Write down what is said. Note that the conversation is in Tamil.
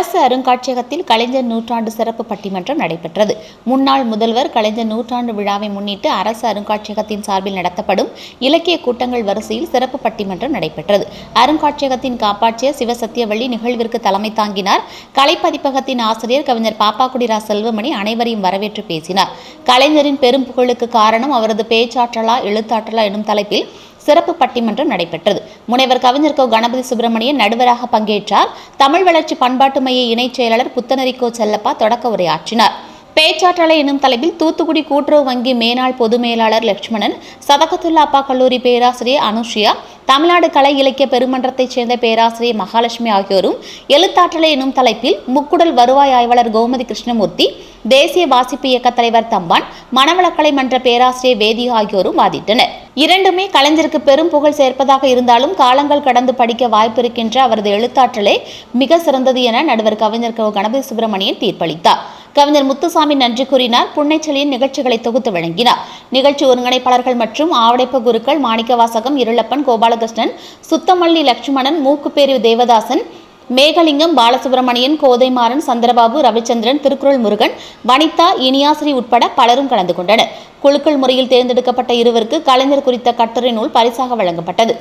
அரசு அருங்காட்சியகத்தில் கலைஞர் நூற்றாண்டு சிறப்பு பட்டிமன்றம் நடைபெற்றது. முன்னாள் முதல்வர் கலைஞர் நூற்றாண்டு விழாவை முன்னிட்டு அரசு அருங்காட்சியகத்தின் சார்பில் நடத்தப்படும் இலக்கிய கூட்டங்கள் வரிசையில் சிறப்பு பட்டிமன்றம் நடைபெற்றது. அருங்காட்சியகத்தின் காப்பாற்றிய சிவசத்தியவள்ளி நிகழ்விற்கு தலைமை தாங்கினார். கலைப்பதிப்பகத்தின் ஆசிரியர் கவிஞர் பாப்பாக்குடிரா செல்வமணி அனைவரையும் வரவேற்று பேசினார். கலைஞரின் பெரும் புகழுக்கு காரணம் அவரது பேச்சாற்றலா எழுத்தாற்றலா எனும் தலைப்பில் சிறப்பு பட்டிமன்றம் நடைபெற்றது. முனைவர் கவிஞர் கோ. கணபதி சுப்பிரமணியன் நடுவராக பங்கேற்றார். தமிழ் வளர்ச்சி பண்பாட்டு மைய இணைச் செயலாளர் புத்தனரிக்கோ செல்லப்பா தொடக்க உரையாற்றினார். பேச்சாற்றலை எனும் தலைப்பில் தூத்துக்குடி கூட்டுறவு வங்கி மேனாள் பொது மேலாளர் லட்சுமணன் சதகத்துல்லா அப்பா கல்லூரி பேராசிரியர் அனுஷியா தமிழ்நாடு கலை இலக்கிய பெருமன்றத்தைச் சேர்ந்த பேராசிரியர் மகாலட்சுமி ஆகியோரும் எழுத்தாற்றலை எனும் தலைப்பில் முக்குடல் வருவாய் ஆய்வாளர் கோமதி கிருஷ்ணமூர்த்தி தேசிய வாசிப்பு இயக்க தலைவர் தம்பான் மனவளக்கலை மன்ற பேராசிரியர் வேதி ஆகியோரும் வாதிட்டனர். இரண்டுமே கலைஞருக்கு பெரும் புகழ் சேர்ப்பதாக இருந்தாலும் காலங்கள் கடந்து படிக்க வாய்ப்பிருக்கின்ற அவரது எழுத்தாற்றலே மிக சிறந்தது என நடுவர் கவிஞர் கணபதி சுப்பிரமணியன் தீர்ப்பளித்தார். கவிஞர் முத்துசாமி நன்றி கூறினார். புன்னைச்செலியின் நிகழ்ச்சிகளை தொகுத்து வழங்கினார். நிகழ்ச்சி ஒருங்கிணைப்பாளர்கள் மற்றும் ஆவடைப்பு குருக்கள் மாணிக்கவாசகம் இருளப்பன் கோபாலகிருஷ்ணன் சுத்தமல்லி லட்சுமணன் மூக்குப்பேரி தேவதாசன் மேகலிங்கம் பாலசுப்ரமணியன் கோதைமாறன் சந்திரபாபு ரவிச்சந்திரன் திருக்குறள் முருகன் வனிதா இனியாசிரி உட்பட பலரும் கலந்து கொண்டனர். குழுக்கள் முறையில் தேர்ந்தெடுக்கப்பட்ட இருவருக்கு கலைஞர் குறித்த கட்டுரை நூல் பரிசாக வழங்கப்பட்டது.